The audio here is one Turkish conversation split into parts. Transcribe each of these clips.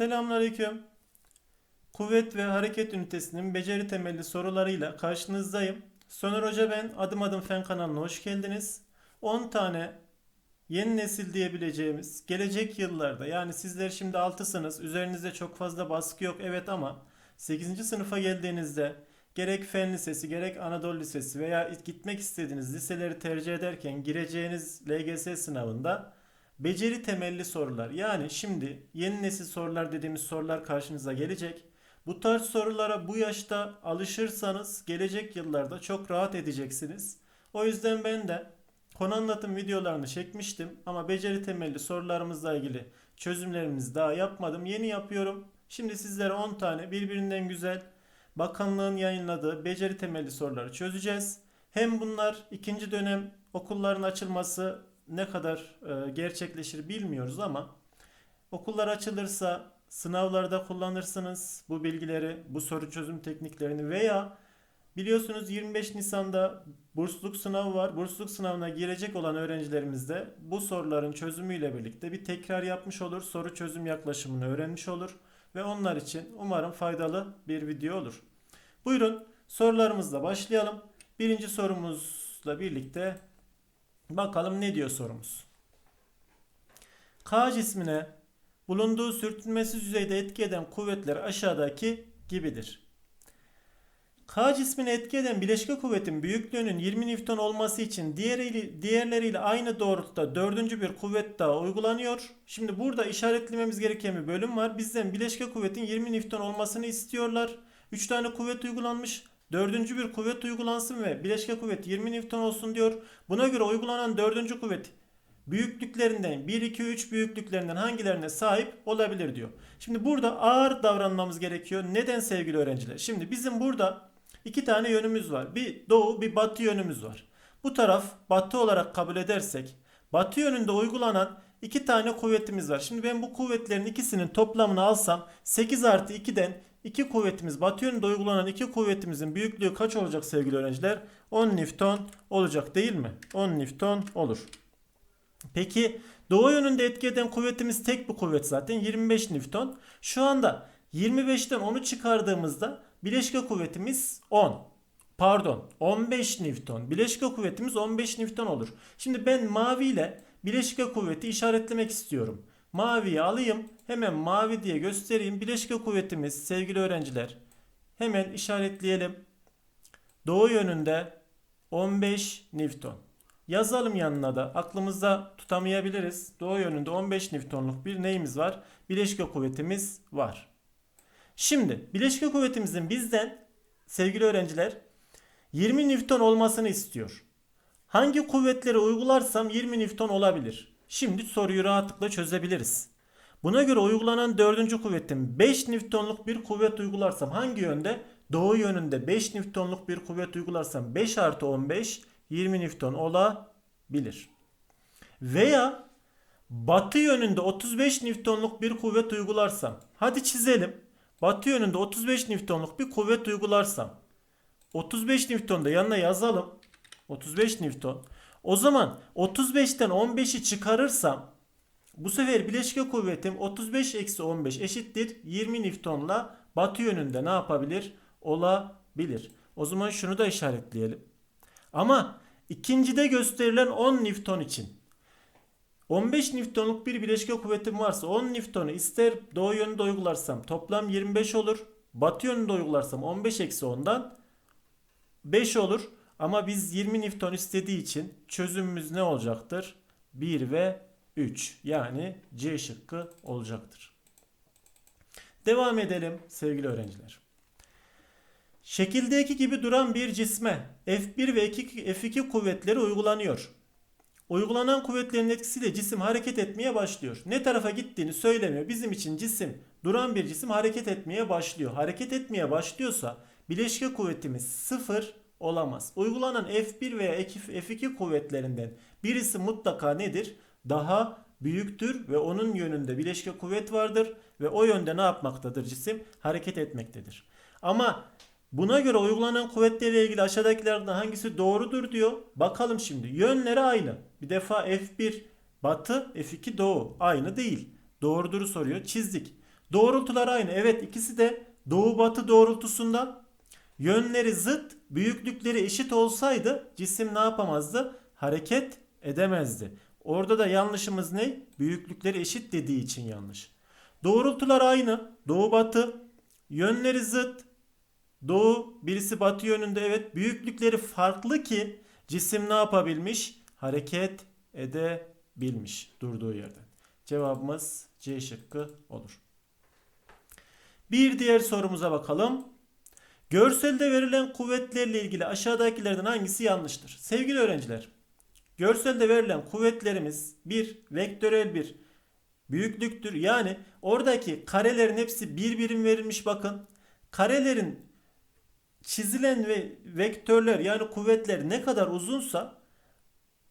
Selamünaleyküm. Kuvvet ve hareket ünitesinin beceri temelli sorularıyla karşınızdayım. Soner Hoca ben. Adım adım fen kanalına hoş geldiniz. 10 tane yeni nesil diyebileceğimiz gelecek yıllarda yani sizler şimdi 6'sınız. Üzerinizde çok fazla baskı yok evet ama 8. sınıfa geldiğinizde gerek fen lisesi gerek Anadolu Lisesi veya gitmek istediğiniz liseleri tercih ederken gireceğiniz LGS sınavında Beceri temelli sorular. Yani şimdi yeni nesil sorular dediğimiz sorular karşınıza gelecek. Bu tarz sorulara bu yaşta alışırsanız gelecek yıllarda çok rahat edeceksiniz. O yüzden ben de konu anlatım videolarını çekmiştim ama beceri temelli sorularımızla ilgili çözümlerimizi daha yapmadım. Yeni yapıyorum. Şimdi sizlere 10 tane birbirinden güzel bakanlığın yayınladığı beceri temelli soruları çözeceğiz. Hem bunlar ikinci dönem okulların açılması ne kadar e, gerçekleşir bilmiyoruz ama okullar açılırsa sınavlarda kullanırsınız bu bilgileri, bu soru çözüm tekniklerini veya biliyorsunuz 25 Nisan'da bursluluk sınavı var. Bursluluk sınavına girecek olan öğrencilerimiz de bu soruların çözümüyle birlikte bir tekrar yapmış olur, soru çözüm yaklaşımını öğrenmiş olur ve onlar için umarım faydalı bir video olur. Buyurun sorularımızla başlayalım. Birinci sorumuzla birlikte Bakalım ne diyor sorumuz. K cismine bulunduğu sürtünmesiz yüzeyde etki eden kuvvetler aşağıdaki gibidir. K cismine etki eden bileşke kuvvetin büyüklüğünün 20 Newton olması için diğeriyle, diğerleriyle aynı doğrultuda dördüncü bir kuvvet daha uygulanıyor. Şimdi burada işaretlememiz gereken bir bölüm var. Bizden bileşke kuvvetin 20 Newton olmasını istiyorlar. 3 tane kuvvet uygulanmış. Dördüncü bir kuvvet uygulansın ve bileşke kuvvet 20 Newton olsun diyor. Buna göre uygulanan dördüncü kuvvet büyüklüklerinden 1, 2, 3 büyüklüklerinden hangilerine sahip olabilir diyor. Şimdi burada ağır davranmamız gerekiyor. Neden sevgili öğrenciler? Şimdi bizim burada iki tane yönümüz var. Bir doğu bir batı yönümüz var. Bu taraf batı olarak kabul edersek batı yönünde uygulanan iki tane kuvvetimiz var. Şimdi ben bu kuvvetlerin ikisinin toplamını alsam 8 artı 2'den İki kuvvetimiz batı uygulanan iki kuvvetimizin büyüklüğü kaç olacak sevgili öğrenciler? 10 Newton olacak değil mi? 10 Newton olur. Peki doğu yönünde etki eden kuvvetimiz tek bir kuvvet zaten 25 Newton. Şu anda 25'ten 10'u çıkardığımızda bileşke kuvvetimiz 10. Pardon 15 Newton. Bileşke kuvvetimiz 15 Newton olur. Şimdi ben mavi ile bileşke kuvveti işaretlemek istiyorum. Maviyi alayım. Hemen mavi diye göstereyim. Bileşke kuvvetimiz sevgili öğrenciler. Hemen işaretleyelim. Doğu yönünde 15 Newton. Yazalım yanına da. Aklımızda tutamayabiliriz. Doğu yönünde 15 Newton'luk bir neyimiz var? Bileşke kuvvetimiz var. Şimdi bileşke kuvvetimizin bizden sevgili öğrenciler 20 Newton olmasını istiyor. Hangi kuvvetleri uygularsam 20 Newton olabilir. Şimdi soruyu rahatlıkla çözebiliriz. Buna göre uygulanan dördüncü kuvvetin 5 Newton'luk bir kuvvet uygularsam hangi yönde? Doğu yönünde 5 Newton'luk bir kuvvet uygularsam 5 artı 15 20 Newton olabilir. Veya batı yönünde 35 Newton'luk bir kuvvet uygularsam hadi çizelim. Batı yönünde 35 Newton'luk bir kuvvet uygularsam 35 Newton da yanına yazalım. 35 Newton. O zaman 35'ten 15'i çıkarırsam bu sefer bileşke kuvvetim 35 eksi 15 eşittir 20 Newton'la batı yönünde ne yapabilir? Olabilir. O zaman şunu da işaretleyelim. Ama ikincide gösterilen 10 Newton için 15 Newton'luk bir bileşke kuvvetim varsa 10 Newton'u ister doğu yönünde uygularsam toplam 25 olur. Batı yönünde uygularsam 15 eksi 10'dan 5 olur. Ama biz 20 Newton istediği için çözümümüz ne olacaktır? 1 ve 3 yani C şıkkı olacaktır. Devam edelim sevgili öğrenciler. Şekildeki gibi duran bir cisme F1 ve F2 kuvvetleri uygulanıyor. Uygulanan kuvvetlerin etkisiyle cisim hareket etmeye başlıyor. Ne tarafa gittiğini söylemiyor. Bizim için cisim duran bir cisim hareket etmeye başlıyor. Hareket etmeye başlıyorsa bileşke kuvvetimiz 0 olamaz. Uygulanan F1 veya F2 kuvvetlerinden birisi mutlaka nedir? Daha büyüktür ve onun yönünde bileşke kuvvet vardır ve o yönde ne yapmaktadır cisim? Hareket etmektedir. Ama buna göre uygulanan kuvvetlerle ilgili aşağıdakilerden hangisi doğrudur diyor. Bakalım şimdi. Yönleri aynı. Bir defa F1 batı, F2 doğu. Aynı değil. Doğrudur soruyor. Çizdik. Doğrultular aynı. Evet ikisi de doğu batı doğrultusunda. Yönleri zıt, büyüklükleri eşit olsaydı cisim ne yapamazdı? Hareket edemezdi. Orada da yanlışımız ne? Büyüklükleri eşit dediği için yanlış. Doğrultular aynı. Doğu batı. Yönleri zıt. Doğu birisi batı yönünde evet. Büyüklükleri farklı ki cisim ne yapabilmiş? Hareket edebilmiş durduğu yerden. Cevabımız C şıkkı olur. Bir diğer sorumuza bakalım. Görselde verilen kuvvetlerle ilgili aşağıdakilerden hangisi yanlıştır? Sevgili öğrenciler, görselde verilen kuvvetlerimiz bir vektörel bir büyüklüktür. Yani oradaki karelerin hepsi bir birim verilmiş bakın. Karelerin çizilen ve vektörler yani kuvvetler ne kadar uzunsa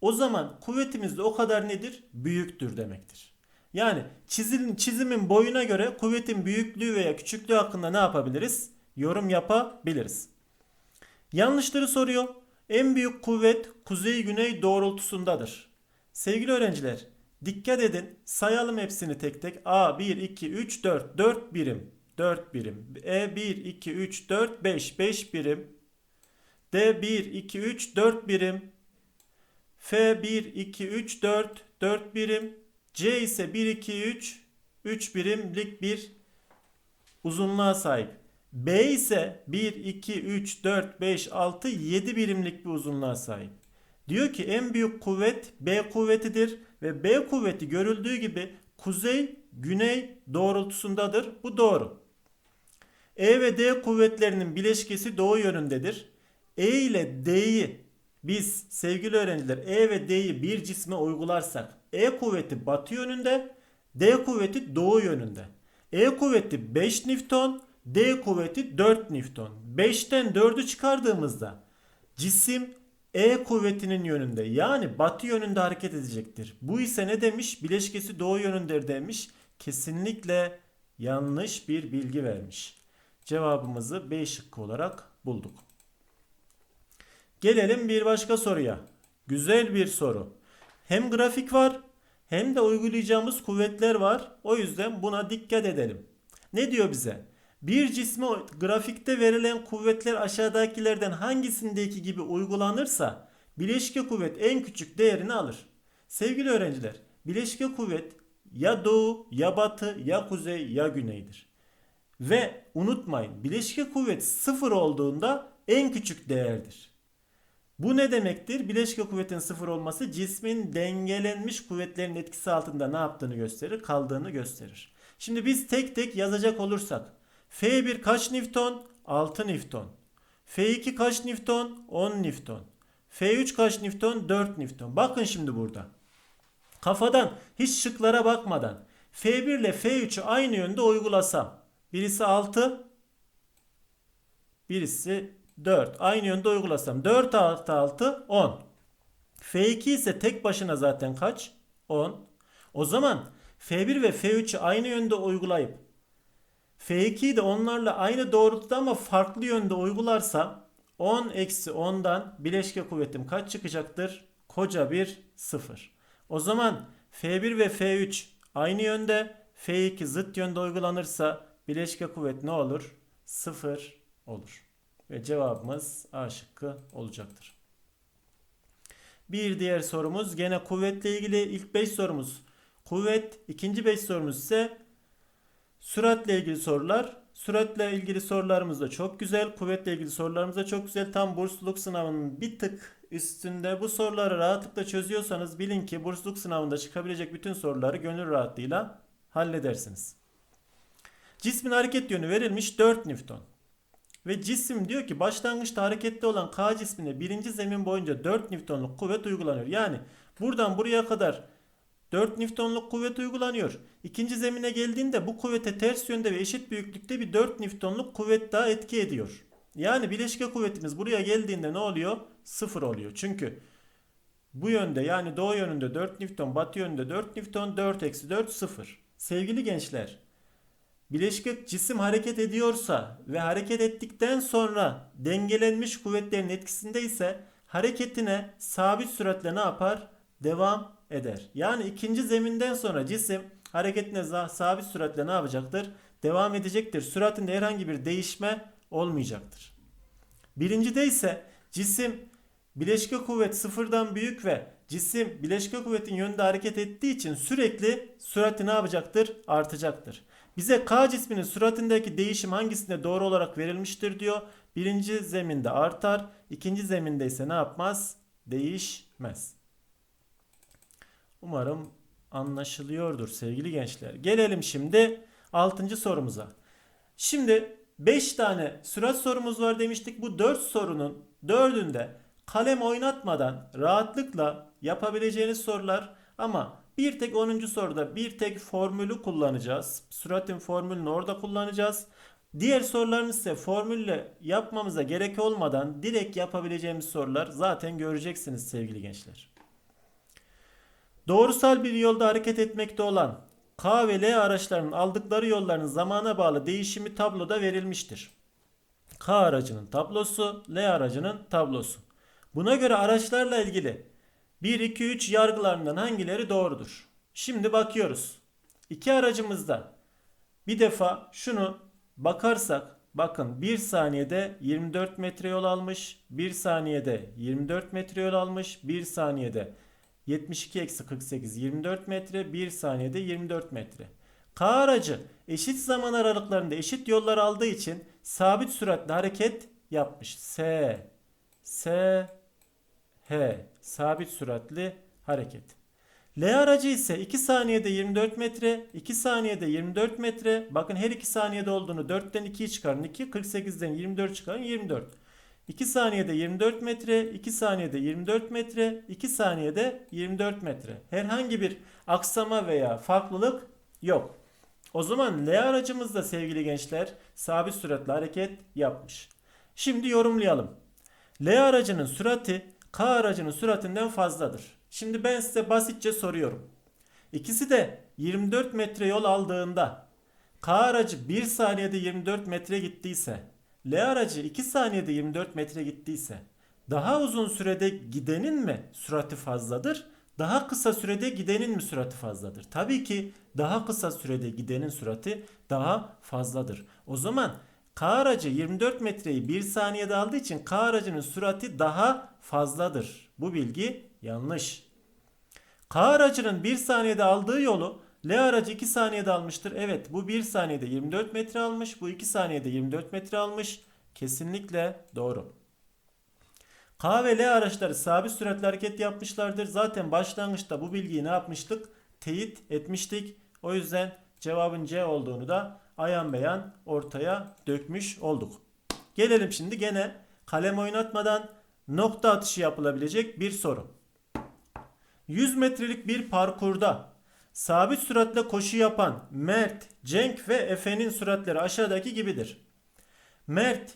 o zaman kuvvetimiz de o kadar nedir? Büyüktür demektir. Yani çizim, çizimin boyuna göre kuvvetin büyüklüğü veya küçüklüğü hakkında ne yapabiliriz? Yorum yapabiliriz. Yanlışları soruyor. En büyük kuvvet kuzey-güney doğrultusundadır. Sevgili öğrenciler, dikkat edin. Sayalım hepsini tek tek. A 1 2 3 4 4 birim. 4 birim. E 1 2 3 4 5 5 birim. D 1 2 3 4 birim. F 1 2 3 4 4 birim. C ise 1 2 3 3 birimlik bir uzunluğa sahip. B ise 1 2 3 4 5 6 7 birimlik bir uzunluğa sahip. Diyor ki en büyük kuvvet B kuvvetidir ve B kuvveti görüldüğü gibi kuzey güney doğrultusundadır. Bu doğru. E ve D kuvvetlerinin bileşkesi doğu yönündedir. E ile D'yi biz sevgili öğrenciler E ve D'yi bir cisme uygularsak E kuvveti batı yönünde, D kuvveti doğu yönünde. E kuvveti 5 Newton, D kuvveti 4 Newton. 5'ten 4'ü çıkardığımızda cisim E kuvvetinin yönünde yani batı yönünde hareket edecektir. Bu ise ne demiş? Bileşkesi doğu yönündedir demiş. Kesinlikle yanlış bir bilgi vermiş. Cevabımızı B şıkkı olarak bulduk. Gelelim bir başka soruya. Güzel bir soru. Hem grafik var hem de uygulayacağımız kuvvetler var. O yüzden buna dikkat edelim. Ne diyor bize? Bir cisme grafikte verilen kuvvetler aşağıdakilerden hangisindeki gibi uygulanırsa bileşke kuvvet en küçük değerini alır. Sevgili öğrenciler, bileşke kuvvet ya doğu, ya batı, ya kuzey, ya güneydir. Ve unutmayın, bileşke kuvvet sıfır olduğunda en küçük değerdir. Bu ne demektir? Bileşke kuvvetin sıfır olması cismin dengelenmiş kuvvetlerin etkisi altında ne yaptığını gösterir, kaldığını gösterir. Şimdi biz tek tek yazacak olursak F1 kaç Newton? 6 Newton. F2 kaç Newton? 10 Newton. F3 kaç Newton? 4 Newton. Bakın şimdi burada. Kafadan hiç şıklara bakmadan F1 ile F3'ü aynı yönde uygulasam. Birisi 6, birisi 4. Aynı yönde uygulasam 4 artı 6 10. F2 ise tek başına zaten kaç? 10. O zaman F1 ve F3'ü aynı yönde uygulayıp F2'yi de onlarla aynı doğrultuda ama farklı yönde uygularsam 10 eksi 10'dan bileşke kuvvetim kaç çıkacaktır? Koca bir 0. O zaman F1 ve F3 aynı yönde F2 zıt yönde uygulanırsa bileşke kuvvet ne olur? 0 olur. Ve cevabımız A şıkkı olacaktır. Bir diğer sorumuz gene kuvvetle ilgili ilk 5 sorumuz. Kuvvet ikinci 5 sorumuz ise süratle ilgili sorular. Süratle ilgili sorularımız da çok güzel. Kuvvetle ilgili sorularımız da çok güzel. Tam bursluluk sınavının bir tık üstünde bu soruları rahatlıkla çözüyorsanız bilin ki bursluluk sınavında çıkabilecek bütün soruları gönül rahatlığıyla halledersiniz. Cismin hareket yönü verilmiş 4 Newton. Ve cisim diyor ki başlangıçta hareketli olan K cismine birinci zemin boyunca 4 Newton'luk kuvvet uygulanıyor. Yani buradan buraya kadar 4 Newton'luk kuvvet uygulanıyor. İkinci zemine geldiğinde bu kuvvete ters yönde ve eşit büyüklükte bir 4 Newton'luk kuvvet daha etki ediyor. Yani bileşke kuvvetimiz buraya geldiğinde ne oluyor? Sıfır oluyor. Çünkü bu yönde yani doğu yönünde 4 Newton, batı yönünde 4 Newton, 4 eksi 4 sıfır. Sevgili gençler, bileşik cisim hareket ediyorsa ve hareket ettikten sonra dengelenmiş kuvvetlerin etkisinde ise hareketine sabit süratle ne yapar? Devam eder. Yani ikinci zeminden sonra cisim hareketine sabit süratle ne yapacaktır? devam edecektir. Süratinde herhangi bir değişme olmayacaktır. Birincide ise cisim bileşke kuvvet sıfırdan büyük ve cisim bileşke kuvvetin yönünde hareket ettiği için sürekli sürati ne yapacaktır? Artacaktır. Bize K cisminin süratindeki değişim hangisinde doğru olarak verilmiştir diyor. Birinci zeminde artar, ikinci zeminde ise ne yapmaz? Değişmez. Umarım anlaşılıyordur sevgili gençler. Gelelim şimdi 6. sorumuza. Şimdi 5 tane sürat sorumuz var demiştik. Bu 4 sorunun 4'ünde kalem oynatmadan rahatlıkla yapabileceğiniz sorular ama bir tek 10. soruda bir tek formülü kullanacağız. Süratin formülünü orada kullanacağız. Diğer soruların ise formülle yapmamıza gerek olmadan direkt yapabileceğimiz sorular zaten göreceksiniz sevgili gençler. Doğrusal bir yolda hareket etmekte olan K ve L araçlarının aldıkları yolların zamana bağlı değişimi tabloda verilmiştir. K aracının tablosu, L aracının tablosu. Buna göre araçlarla ilgili 1, 2, 3 yargılarından hangileri doğrudur? Şimdi bakıyoruz. İki aracımızda bir defa şunu bakarsak bakın 1 saniyede 24 metre yol almış, 1 saniyede 24 metre yol almış, 1 saniyede 72 eksi 48 24 metre 1 saniyede 24 metre. K aracı eşit zaman aralıklarında eşit yollar aldığı için sabit süratle hareket yapmış. S S H sabit süratli hareket. L aracı ise 2 saniyede 24 metre, 2 saniyede 24 metre. Bakın her 2 saniyede olduğunu 4'ten 2'yi çıkarın. 2 48'den 24 çıkarın 24. 2 saniyede 24 metre, 2 saniyede 24 metre, 2 saniyede 24 metre. Herhangi bir aksama veya farklılık yok. O zaman L aracımız da sevgili gençler sabit süratle hareket yapmış. Şimdi yorumlayalım. L aracının sürati K aracının süratinden fazladır. Şimdi ben size basitçe soruyorum. İkisi de 24 metre yol aldığında K aracı 1 saniyede 24 metre gittiyse L aracı 2 saniyede 24 metre gittiyse daha uzun sürede gidenin mi sürati fazladır? Daha kısa sürede gidenin mi sürati fazladır? Tabii ki daha kısa sürede gidenin sürati daha fazladır. O zaman K aracı 24 metreyi 1 saniyede aldığı için K aracının sürati daha fazladır. Bu bilgi yanlış. K aracının 1 saniyede aldığı yolu L aracı 2 saniyede almıştır. Evet bu 1 saniyede 24 metre almış. Bu 2 saniyede 24 metre almış. Kesinlikle doğru. K ve L araçları sabit süratle hareket yapmışlardır. Zaten başlangıçta bu bilgiyi ne yapmıştık? Teyit etmiştik. O yüzden cevabın C olduğunu da ayan beyan ortaya dökmüş olduk. Gelelim şimdi gene kalem oynatmadan nokta atışı yapılabilecek bir soru. 100 metrelik bir parkurda sabit süratle koşu yapan Mert, Cenk ve Efe'nin süratleri aşağıdaki gibidir. Mert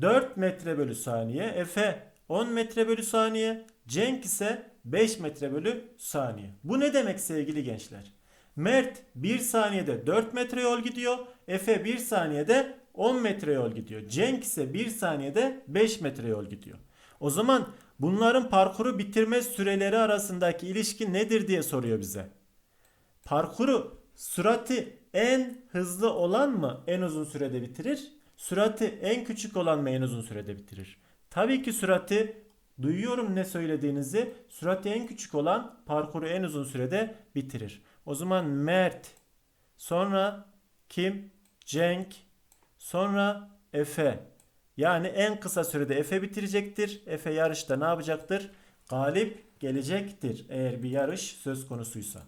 4 metre bölü saniye, Efe 10 metre bölü saniye, Cenk ise 5 metre bölü saniye. Bu ne demek sevgili gençler? Mert 1 saniyede 4 metre yol gidiyor. Efe 1 saniyede 10 metre yol gidiyor. Cenk ise 1 saniyede 5 metre yol gidiyor. O zaman bunların parkuru bitirme süreleri arasındaki ilişki nedir diye soruyor bize. Parkuru sürati en hızlı olan mı en uzun sürede bitirir? Sürati en küçük olan mı en uzun sürede bitirir? Tabii ki sürati duyuyorum ne söylediğinizi. Sürati en küçük olan parkuru en uzun sürede bitirir. O zaman Mert, sonra kim? Cenk, sonra Efe. Yani en kısa sürede Efe bitirecektir. Efe yarışta ne yapacaktır? Galip gelecektir eğer bir yarış söz konusuysa.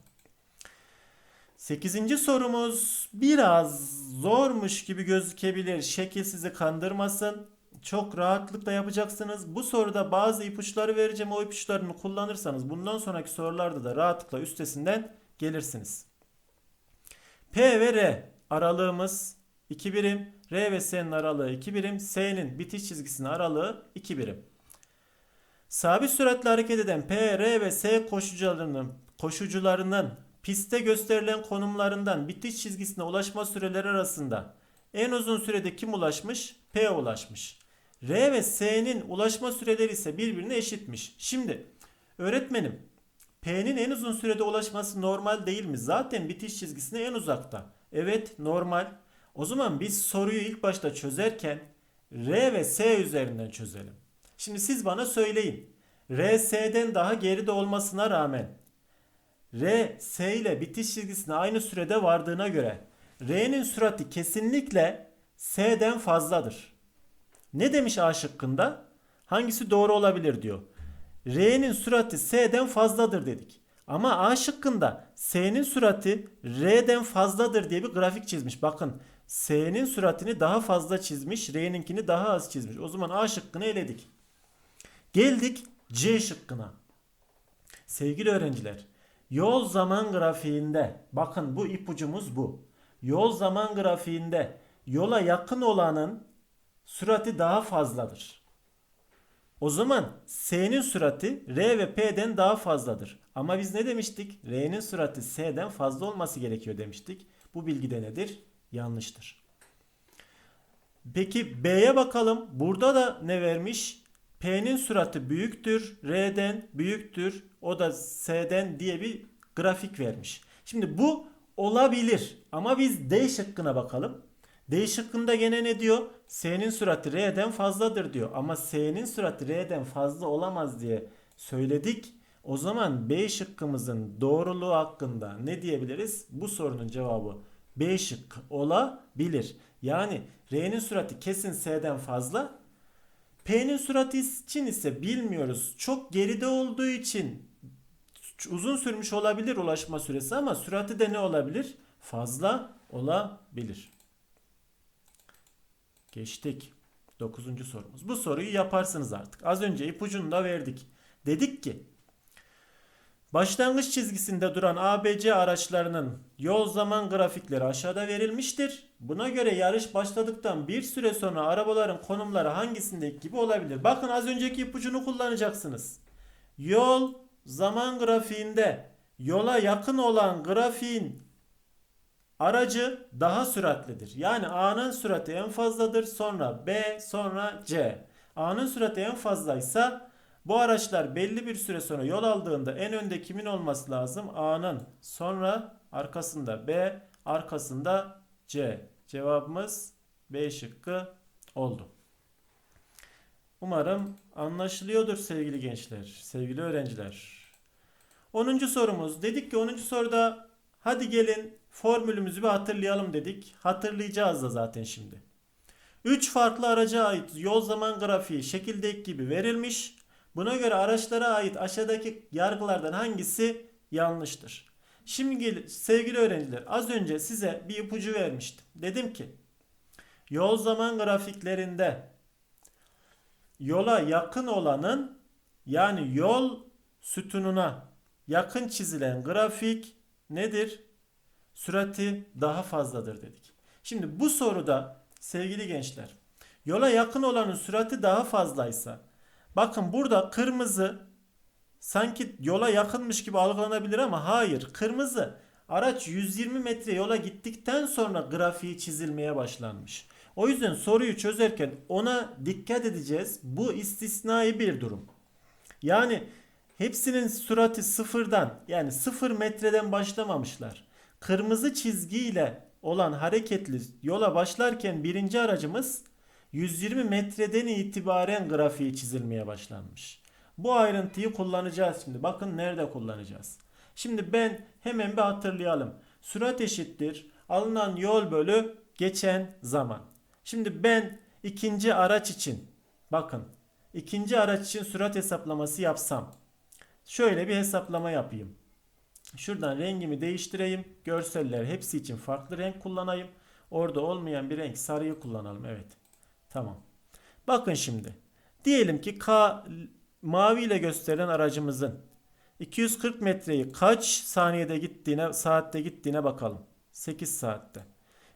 Sekizinci sorumuz biraz zormuş gibi gözükebilir. Şekil sizi kandırmasın. Çok rahatlıkla yapacaksınız. Bu soruda bazı ipuçları vereceğim. O ipuçlarını kullanırsanız bundan sonraki sorularda da rahatlıkla üstesinden gelirsiniz. P ve R aralığımız 2 birim. R ve S'nin aralığı 2 birim. S'nin bitiş çizgisinin aralığı 2 birim. Sabit süratle hareket eden P, R ve S koşucularının koşucularının pistte gösterilen konumlarından bitiş çizgisine ulaşma süreleri arasında en uzun sürede kim ulaşmış? P ulaşmış. R ve S'nin ulaşma süreleri ise birbirine eşitmiş. Şimdi öğretmenim P'nin en uzun sürede ulaşması normal değil mi? Zaten bitiş çizgisine en uzakta. Evet normal. O zaman biz soruyu ilk başta çözerken R ve S üzerinden çözelim. Şimdi siz bana söyleyin. R S'den daha geride olmasına rağmen R S ile bitiş çizgisine aynı sürede vardığına göre R'nin sürati kesinlikle S'den fazladır. Ne demiş A şıkkında? Hangisi doğru olabilir diyor. R'nin sürati S'den fazladır dedik. Ama A şıkkında S'nin sürati R'den fazladır diye bir grafik çizmiş. Bakın S'nin süratini daha fazla çizmiş, R'ninkini daha az çizmiş. O zaman A şıkkını eledik. Geldik C şıkkına. Sevgili öğrenciler, yol zaman grafiğinde bakın bu ipucumuz bu. Yol zaman grafiğinde yola yakın olanın sürati daha fazladır. O zaman S'nin sürati R ve P'den daha fazladır. Ama biz ne demiştik? R'nin sürati S'den fazla olması gerekiyor demiştik. Bu bilgi de nedir? Yanlıştır. Peki B'ye bakalım. Burada da ne vermiş? P'nin sürati büyüktür, R'den büyüktür, o da S'den diye bir grafik vermiş. Şimdi bu olabilir ama biz D şıkkına bakalım. D şıkkında gene ne diyor? S'nin sürati R'den fazladır diyor. Ama S'nin sürati R'den fazla olamaz diye söyledik. O zaman B şıkkımızın doğruluğu hakkında ne diyebiliriz? Bu sorunun cevabı B şıkkı olabilir. Yani R'nin sürati kesin S'den fazla. P'nin sürati için ise bilmiyoruz. Çok geride olduğu için uzun sürmüş olabilir ulaşma süresi ama sürati de ne olabilir? Fazla olabilir. Geçtik. Dokuzuncu sorumuz. Bu soruyu yaparsınız artık. Az önce ipucunu da verdik. Dedik ki Başlangıç çizgisinde duran ABC araçlarının yol zaman grafikleri aşağıda verilmiştir. Buna göre yarış başladıktan bir süre sonra arabaların konumları hangisindeki gibi olabilir? Bakın az önceki ipucunu kullanacaksınız. Yol zaman grafiğinde yola yakın olan grafiğin aracı daha süratlidir. Yani A'nın sürati en fazladır, sonra B, sonra C. A'nın sürati en fazlaysa bu araçlar belli bir süre sonra yol aldığında en önde kimin olması lazım? A'nın. Sonra arkasında B, arkasında C. Cevabımız B şıkkı oldu. Umarım anlaşılıyordur sevgili gençler, sevgili öğrenciler. 10. sorumuz. Dedik ki 10. soruda hadi gelin formülümüzü bir hatırlayalım dedik. Hatırlayacağız da zaten şimdi. 3 farklı araca ait yol zaman grafiği şekildeki gibi verilmiş. Buna göre araçlara ait aşağıdaki yargılardan hangisi yanlıştır? Şimdi sevgili öğrenciler az önce size bir ipucu vermiştim. Dedim ki yol zaman grafiklerinde yola yakın olanın yani yol sütununa yakın çizilen grafik nedir? Sürati daha fazladır dedik. Şimdi bu soruda sevgili gençler yola yakın olanın sürati daha fazlaysa Bakın burada kırmızı sanki yola yakınmış gibi algılanabilir ama hayır. Kırmızı araç 120 metre yola gittikten sonra grafiği çizilmeye başlanmış. O yüzden soruyu çözerken ona dikkat edeceğiz. Bu istisnai bir durum. Yani hepsinin sürati sıfırdan yani sıfır metreden başlamamışlar. Kırmızı çizgiyle olan hareketli yola başlarken birinci aracımız 120 metreden itibaren grafiği çizilmeye başlanmış. Bu ayrıntıyı kullanacağız şimdi. Bakın nerede kullanacağız. Şimdi ben hemen bir hatırlayalım. Sürat eşittir. Alınan yol bölü geçen zaman. Şimdi ben ikinci araç için bakın ikinci araç için sürat hesaplaması yapsam. Şöyle bir hesaplama yapayım. Şuradan rengimi değiştireyim. Görseller hepsi için farklı renk kullanayım. Orada olmayan bir renk sarıyı kullanalım. Evet. Tamam. Bakın şimdi. Diyelim ki K mavi ile gösterilen aracımızın 240 metreyi kaç saniyede gittiğine, saatte gittiğine bakalım. 8 saatte.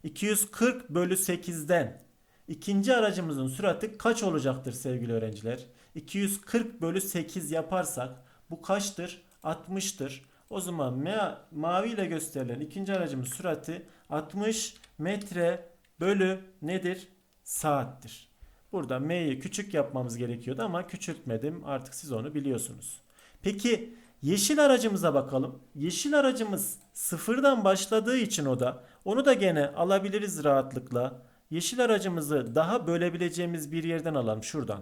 240 bölü 8'den ikinci aracımızın sürati kaç olacaktır sevgili öğrenciler? 240 bölü 8 yaparsak bu kaçtır? 60'tır. O zaman ma mavi ile gösterilen ikinci aracımız sürati 60 metre bölü nedir? saattir. Burada m'yi küçük yapmamız gerekiyordu ama küçültmedim. Artık siz onu biliyorsunuz. Peki yeşil aracımıza bakalım. Yeşil aracımız sıfırdan başladığı için o da Onu da gene alabiliriz rahatlıkla. Yeşil aracımızı daha bölebileceğimiz bir yerden alalım şuradan.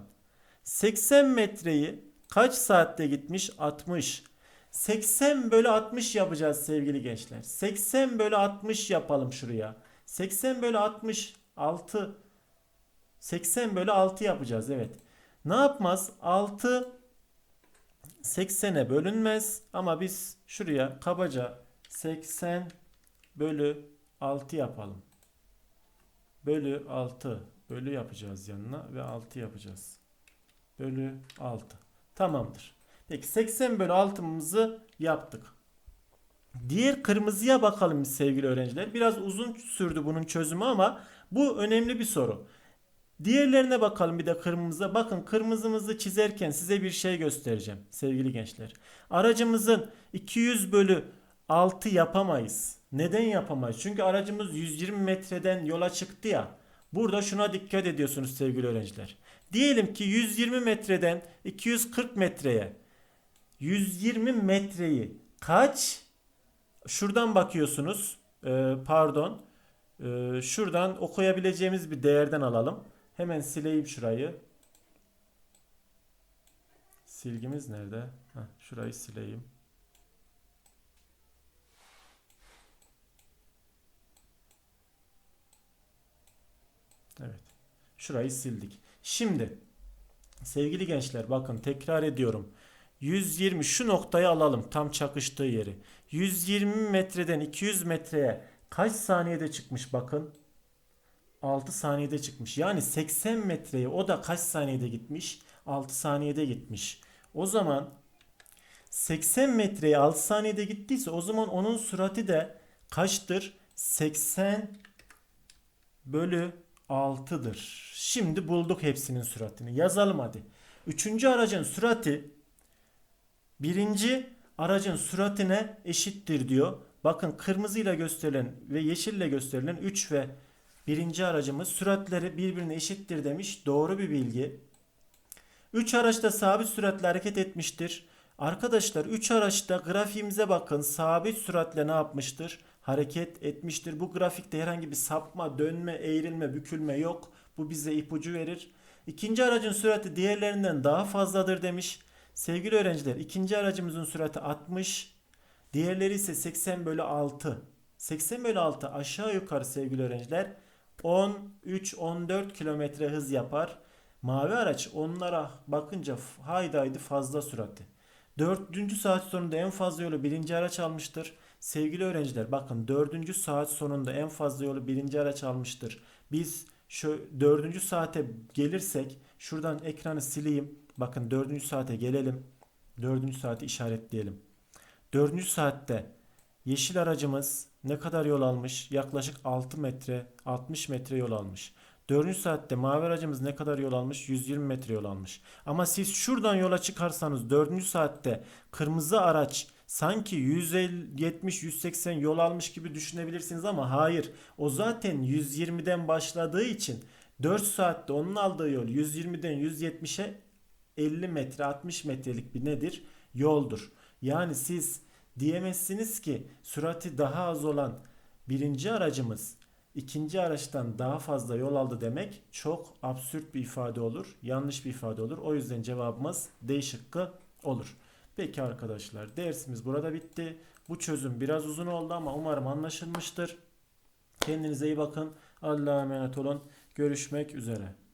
80 metreyi kaç saatte gitmiş? 60. 80 bölü 60 yapacağız sevgili gençler. 80 bölü 60 yapalım şuraya. 80 bölü 60 6 80 bölü 6 yapacağız evet. Ne yapmaz? 6 80'e bölünmez ama biz şuraya kabaca 80 bölü 6 yapalım. Bölü 6 bölü yapacağız yanına ve 6 yapacağız. Bölü 6. Tamamdır. Peki 80 bölü 6'mızı yaptık. Diğer kırmızıya bakalım sevgili öğrenciler. Biraz uzun sürdü bunun çözümü ama bu önemli bir soru. Diğerlerine bakalım bir de kırmızı. Bakın kırmızımızı çizerken size bir şey göstereceğim sevgili gençler. Aracımızın 200 bölü 6 yapamayız. Neden yapamayız? Çünkü aracımız 120 metreden yola çıktı ya. Burada şuna dikkat ediyorsunuz sevgili öğrenciler. Diyelim ki 120 metreden 240 metreye 120 metreyi kaç şuradan bakıyorsunuz Ee, pardon Ee, şuradan okuyabileceğimiz bir değerden alalım. Hemen sileyim şurayı. Silgimiz nerede? Heh, şurayı sileyim. Evet. Şurayı sildik. Şimdi sevgili gençler bakın tekrar ediyorum. 120 şu noktayı alalım tam çakıştığı yeri. 120 metreden 200 metreye kaç saniyede çıkmış bakın. 6 saniyede çıkmış. Yani 80 metreye o da kaç saniyede gitmiş? 6 saniyede gitmiş. O zaman 80 metreye 6 saniyede gittiyse o zaman onun sürati de kaçtır? 80 bölü 6'dır. Şimdi bulduk hepsinin süratini. Yazalım hadi. Üçüncü aracın sürati birinci aracın süratine eşittir diyor. Bakın kırmızıyla gösterilen ve yeşille gösterilen 3 ve birinci aracımız süratleri birbirine eşittir demiş. Doğru bir bilgi. 3 araçta sabit süratle hareket etmiştir. Arkadaşlar 3 araçta grafiğimize bakın. Sabit süratle ne yapmıştır? Hareket etmiştir. Bu grafikte herhangi bir sapma, dönme, eğrilme, bükülme yok. Bu bize ipucu verir. İkinci aracın sürati diğerlerinden daha fazladır demiş. Sevgili öğrenciler ikinci aracımızın sürati 60. Diğerleri ise 80 bölü 6. 80 bölü 6 aşağı yukarı sevgili öğrenciler 13-14 kilometre hız yapar. Mavi araç onlara bakınca haydi haydi fazla süratli. Dördüncü saat sonunda en fazla yolu birinci araç almıştır. Sevgili öğrenciler bakın dördüncü saat sonunda en fazla yolu birinci araç almıştır. Biz şu dördüncü saate gelirsek şuradan ekranı sileyim. Bakın dördüncü saate gelelim. Dördüncü saati işaretleyelim. Dördüncü saatte yeşil aracımız ne kadar yol almış? Yaklaşık 6 metre 60 metre yol almış. Dördüncü saatte mavi aracımız ne kadar yol almış? 120 metre yol almış. Ama siz şuradan yola çıkarsanız dördüncü saatte kırmızı araç sanki 170-180 yol almış gibi düşünebilirsiniz ama hayır. O zaten 120'den başladığı için 4 saatte onun aldığı yol 120'den 170'e 50 metre 60 metrelik bir nedir? Yoldur. Yani siz diyemezsiniz ki sürati daha az olan birinci aracımız ikinci araçtan daha fazla yol aldı demek çok absürt bir ifade olur. Yanlış bir ifade olur. O yüzden cevabımız D şıkkı olur. Peki arkadaşlar dersimiz burada bitti. Bu çözüm biraz uzun oldu ama umarım anlaşılmıştır. Kendinize iyi bakın. Allah'a emanet olun. Görüşmek üzere.